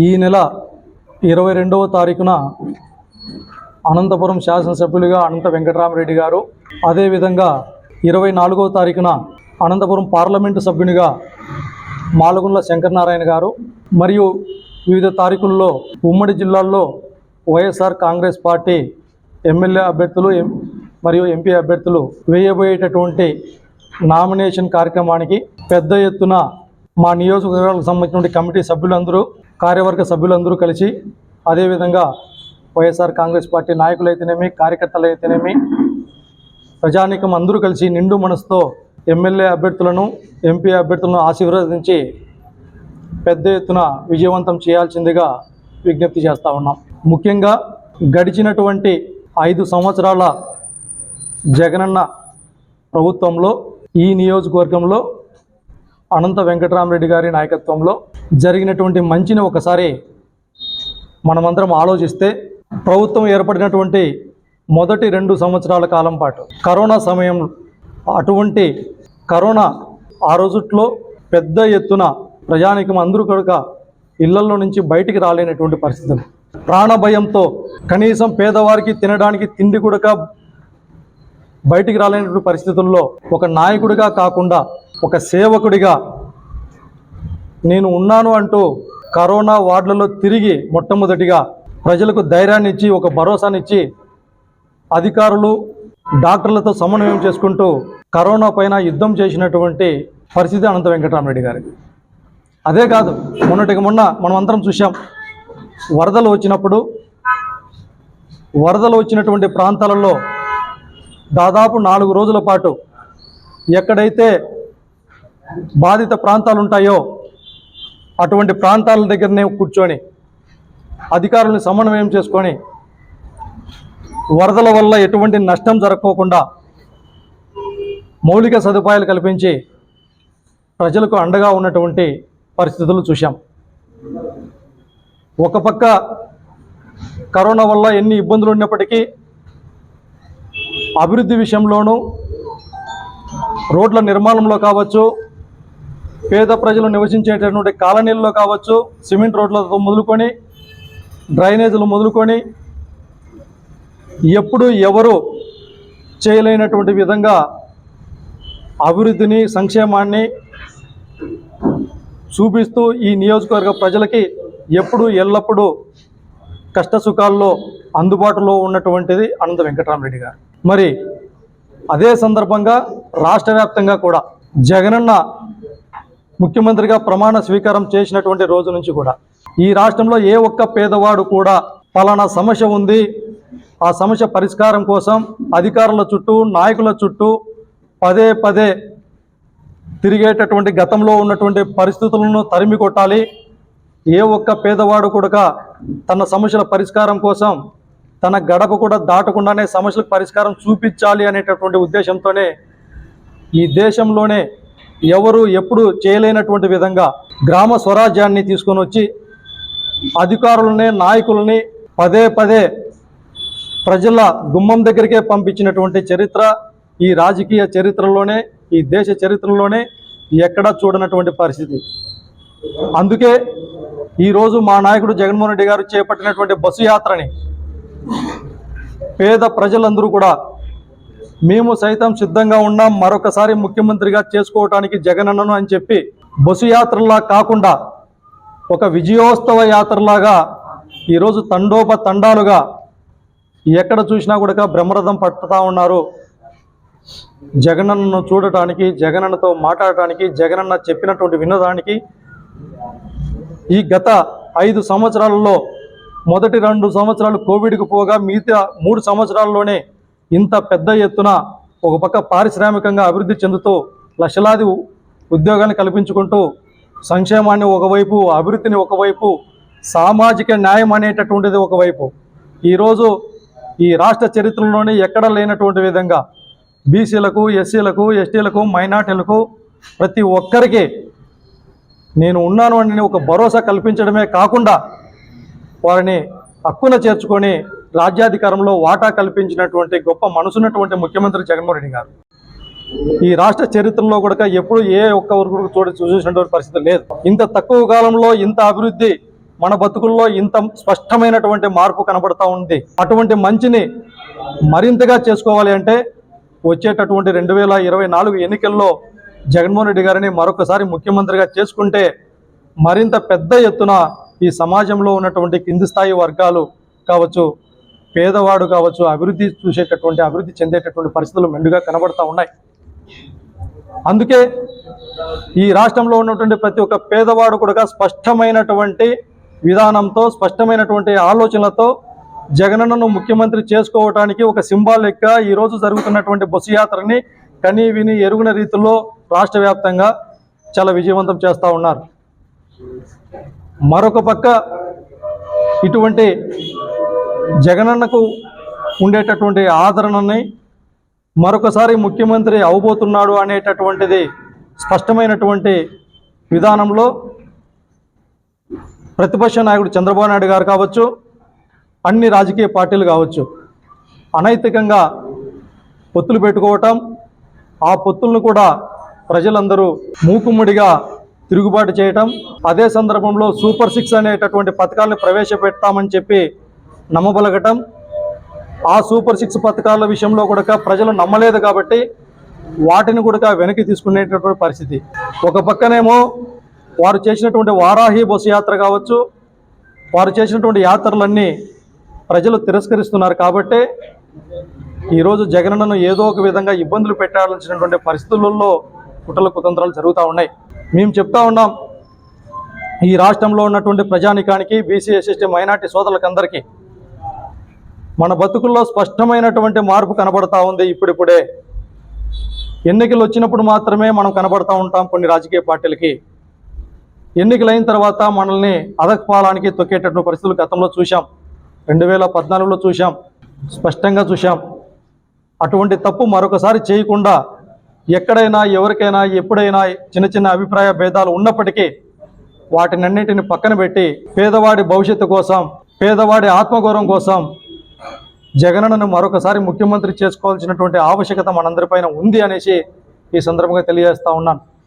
ఈ నెల ఇరవై రెండవ తారీఖున అనంతపురం శాసనసభ్యులుగా అనంత వెంకటరామరెడ్డి గారు అదేవిధంగా ఇరవై నాలుగవ తారీఖున అనంతపురం పార్లమెంటు సభ్యునిగా మాలగుండ్ల శంకరనారాయణ గారు మరియు వివిధ తారీఖుల్లో ఉమ్మడి జిల్లాల్లో వైఎస్ఆర్ కాంగ్రెస్ పార్టీ ఎమ్మెల్యే అభ్యర్థులు ఎం- మరియు ఎంపీ అభ్యర్థులు వేయబోయేటటువంటి నామినేషన్ కార్యక్రమానికి పెద్ద ఎత్తున మా నియోజకవర్గాలకు సంబంధించిన కమిటీ సభ్యులందరూ కార్యవర్గ సభ్యులందరూ కలిసి అదేవిధంగా వైఎస్ఆర్ కాంగ్రెస్ పార్టీ నాయకులైతేనేమి కార్యకర్తలైతేనేమి ప్రజానీకం అందరూ కలిసి నిండు మనసుతో ఎమ్మెల్యే అభ్యర్థులను ఎంపీ అభ్యర్థులను ఆశీర్వదించి పెద్ద ఎత్తున విజయవంతం చేయాల్సిందిగా విజ్ఞప్తి చేస్తూ ఉన్నాం. ముఖ్యంగా గడిచినటువంటి ఐదు సంవత్సరాల జగనన్న ప్రభుత్వంలో ఈ నియోజకవర్గంలో అనంత వెంకటరామరెడ్డి గారి నాయకత్వంలో జరిగినటువంటి మంచిని ఒకసారి మనమందరం ఆలోచిస్తే ప్రభుత్వం ఏర్పడినటువంటి మొదటి రెండు సంవత్సరాల కాలం పాటు కరోనా సమయం అటువంటి కరోనా ఆ రోజుట్లో పెద్ద ఎత్తున ప్రజానికం అందరూ కనుక ఇళ్ళలో నుంచి బయటికి రాలేనటువంటి పరిస్థితులు. ప్రాణభయంతో కనీసం పేదవారికి తినడానికి తిండి కూడా బయటికి రాలేనటువంటి పరిస్థితుల్లో ఒక నాయకుడిగా కాకుండా ఒక సేవకుడిగా నేను ఉన్నాను అంటూ కరోనా వార్డులలో తిరిగి మొట్టమొదటిగా ప్రజలకు ధైర్యాన్ని ఇచ్చి ఒక భరోసానిచ్చి అధికారులు డాక్టర్లతో సమన్వయం చేసుకుంటూ కరోనా పైన యుద్ధం చేసినటువంటి పరిస్థితి అనంత వెంకటరామరెడ్డి గారికి అదే కాదు మొన్నటికి మొన్న మనం అందరం చూసాం వరదలు వచ్చినప్పుడు వరదలు వచ్చినటువంటి ప్రాంతాలలో దాదాపు నాలుగు రోజుల పాటు ఎక్కడైతే బాధిత ప్రాంతాలు ఉంటాయో అటువంటి ప్రాంతాల దగ్గరనే కూర్చొని అధికారులను సమన్వయం చేసుకొని వరదల వల్ల ఎటువంటి నష్టం జరగకోకుండా మౌలిక సదుపాయాలు కల్పించి ప్రజలకు అండగా ఉన్నటువంటి పరిస్థితులు చూశాం. ఒక పక్క కరోనా వల్ల ఎన్ని ఇబ్బందులు ఉన్నప్పటికీ అభివృద్ధి విషయంలోనూ రోడ్ల నిర్మాణంలో కావచ్చు పేద ప్రజలు నివసించేటటువంటి కాలనీల్లో కావచ్చు సిమెంట్ రోడ్లతో మొదలుకొని డ్రైనేజీలు మొదలుకొని ఎప్పుడు ఎవరు చేయలేనటువంటి విధంగా అభివృద్ధిని సంక్షేమాన్ని చూపిస్తూ ఈ నియోజకవర్గ ప్రజలకి ఎప్పుడు ఎల్లప్పుడూ కష్ట సుఖాల్లో అందుబాటులో ఉన్నటువంటిది అనంత వెంకటరామరెడ్డి గారు. మరి అదే సందర్భంగా రాష్ట్ర వ్యాప్తంగా కూడా జగనన్న ముఖ్యమంత్రిగా ప్రమాణ స్వీకారం చేసినటువంటి రోజు నుంచి కూడా ఈ రాష్ట్రంలో ఏ ఒక్క పేదవాడు కూడా పలానా సమస్య ఉంది. ఆ సమస్య పరిష్కారం కోసం అధికారుల చుట్టూ నాయకుల చుట్టూ పదే పదే తిరిగేటటువంటి గతంలో ఉన్నటువంటి పరిస్థితులను తరిమి కొట్టాలి. ఏ ఒక్క పేదవాడు కూడా తన సమస్యల పరిష్కారం కోసం తన గడప కూడా దాటకుండానే సమస్యలకు పరిష్కారం చూపించాలి అనేటటువంటి ఉద్దేశంతోనే ఈ దేశంలోనే ఎవరు ఎప్పుడు చేయలేనటువంటి విధంగా గ్రామ స్వరాజ్యాన్ని తీసుకొని వచ్చి అధికారులని నాయకులని పదే పదే ప్రజల గుమ్మం దగ్గరికే పంపించినటువంటి చరిత్ర ఈ రాజకీయ చరిత్రలోనే ఈ దేశ చరిత్రలోనే ఎక్కడా చూడనటువంటి పరిస్థితి. అందుకే ఈరోజు మా నాయకుడు జగన్మోహన్ రెడ్డి గారు చేపట్టినటువంటి బస్సు యాత్రని పేద ప్రజలందరూ కూడా మేము సైతం సిద్ధంగా ఉన్నాం. మరొకసారి ముఖ్యమంత్రిగా చేసుకోవటానికి జగనన్నను అని చెప్పి బస్సు యాత్రలా కాకుండా ఒక విజయోత్సవ యాత్రలాగా ఈరోజు తండోప తండాలుగా ఎక్కడ చూసినా కూడా బ్రహ్మరథం పట్టుతా ఉన్నారు. జగనన్నను చూడటానికి జగనన్నతో మాట్లాడటానికి జగనన్న చెప్పినటువంటి వినడానికి ఈ గత ఐదు సంవత్సరాలలో మొదటి రెండు సంవత్సరాలు కోవిడ్కి పోగా మిగతా మూడు సంవత్సరాల్లోనే ఇంత పెద్ద ఎత్తున ఒక పక్క పారిశ్రామికంగా అభివృద్ధి చెందుతూ లక్షలాది ఉద్యోగాన్ని కల్పించుకుంటూ సంక్షేమాన్ని ఒకవైపు అభివృద్ధిని ఒకవైపు సామాజిక న్యాయం అనేటటువంటిది ఒకవైపు. ఈరోజు ఈ రాష్ట్ర చరిత్రలోనే ఎక్కడ లేనటువంటి విధంగా బీసీలకు ఎస్సీలకు ఎస్టీలకు మైనార్టీలకు ప్రతి ఒక్కరికి నేను ఉన్నాను అని ఒక భరోసా కల్పించడమే కాకుండా వారిని హక్కున చేర్చుకొని రాజ్యాధికారంలో వాటా కల్పించినటువంటి గొప్ప మనసున్నటువంటి ముఖ్యమంత్రి జగన్మోహన్ రెడ్డి గారు. ఈ రాష్ట్ర చరిత్రలో కూడా ఎప్పుడు ఏ ఒక్క ఊరు కూడా చూడ చూసినటువంటి పరిస్థితి లేదు. ఇంత తక్కువ కాలంలో ఇంత అభివృద్ధి మన బతుకుల్లో ఇంత స్పష్టమైనటువంటి మార్పు కనబడతా ఉంది. అటువంటి మంచిని మరింతగా చేసుకోవాలి అంటే వచ్చేటటువంటి రెండు వేల ఇరవై నాలుగు ఎన్నికల్లో జగన్మోహన్ రెడ్డి గారిని మరొకసారి ముఖ్యమంత్రిగా చేసుకుంటే మరింత పెద్ద ఎత్తున ఈ సమాజంలో ఉన్నటువంటి కింది స్థాయి వర్గాలు కావచ్చు పేదవాడు కావచ్చు అభివృద్ధి చూసేటటువంటి అభివృద్ధి చెందేటటువంటి పరిస్థితులు మెండుగా కనబడతా ఉన్నాయి. అందుకే ఈ రాష్ట్రంలో ఉన్నటువంటి ప్రతి ఒక్క పేదవాడు కూడా స్పష్టమైనటువంటి విధానంతో స్పష్టమైనటువంటి ఆలోచనలతో జగనన్నను ముఖ్యమంత్రి చేసుకోవటానికి ఒక సింబాలిక్ లెక్క ఈరోజు జరుగుతున్నటువంటి బస్సు యాత్రని కనీ విని ఎరుగున రీతిలో రాష్ట్ర వ్యాప్తంగా చాలా విజయవంతం చేస్తూ ఉన్నారు. మరొక పక్క ఇటువంటి జగనన్నకు ఉండేటటువంటి ఆదరణని మరొకసారి ముఖ్యమంత్రి అవబోతున్నాడు అనేటటువంటిది స్పష్టమైనటువంటి విధానంలో ప్రతిపక్ష నాయకుడు చంద్రబాబు నాయుడు గారు కావచ్చు అన్ని రాజకీయ పార్టీలు కావచ్చు అనైతికంగా పొత్తులు పెట్టుకోవటం ఆ పొత్తులను కూడా ప్రజలందరూ మూకుమ్మడిగా తిరుగుబాటు చేయటం అదే సందర్భంలో సూపర్ సిక్స్ అనేటటువంటి పథకాలను ప్రవేశపెడతామని చెప్పి నమ్మబలగటం. ఆ సూపర్ సిక్స్ పథకాల విషయంలో కూడా ప్రజలు నమ్మలేదు కాబట్టి వాటిని కూడా వెనక్కి తీసుకునేటటువంటి పరిస్థితి. ఒక పక్కనేమో వారు చేసినటువంటి వారాహి బస్సు యాత్ర కావచ్చు వారు చేసినటువంటి యాత్రలన్నీ ప్రజలు తిరస్కరిస్తున్నారు కాబట్టి ఈరోజు జగనన్నను ఏదో ఒక విధంగా ఇబ్బందులు పెట్టాల్సినటువంటి పరిస్థితులలో కుట్రల కుతంత్రాలు జరుగుతూ ఉన్నాయి. మేము చెప్తా ఉన్నాం ఈ రాష్ట్రంలో ఉన్నటువంటి ప్రజానికానికి బీసీ ఎస్ఎస్టీ మైనార్టీ సోదరులకందరికీ మన బతుకుల్లో స్పష్టమైనటువంటి మార్పు కనబడతా ఉంది ఇప్పుడిప్పుడే. ఎన్నికలు వచ్చినప్పుడు మాత్రమే మనం కనబడతా ఉంటాం కొన్ని రాజకీయ పార్టీలకి. ఎన్నికలైన తర్వాత మనల్ని అదకపాలానికి తొక్కేటటువంటి పరిస్థితులు గతంలో చూశాం. రెండు వేల పద్నాలుగులో చూశాం. స్పష్టంగా చూశాం. అటువంటి తప్పు మరొకసారి చేయకుండా ఎక్కడైనా ఎవరికైనా ఎప్పుడైనా చిన్న చిన్న అభిప్రాయ భేదాలు ఉన్నప్పటికీ వాటినన్నింటిని పక్కన పెట్టి పేదవాడి భవిష్యత్తు కోసం పేదవాడి ఆత్మగౌరవం కోసం జగనన్నను మరొకసారి ముఖ్యమంత్రి చేసుకోవాల్సినటువంటి ఆవశ్యకత మనందరిపైన ఉంది అనేసి ఈ సందర్భంగా తెలియజేస్తా ఉన్నాను.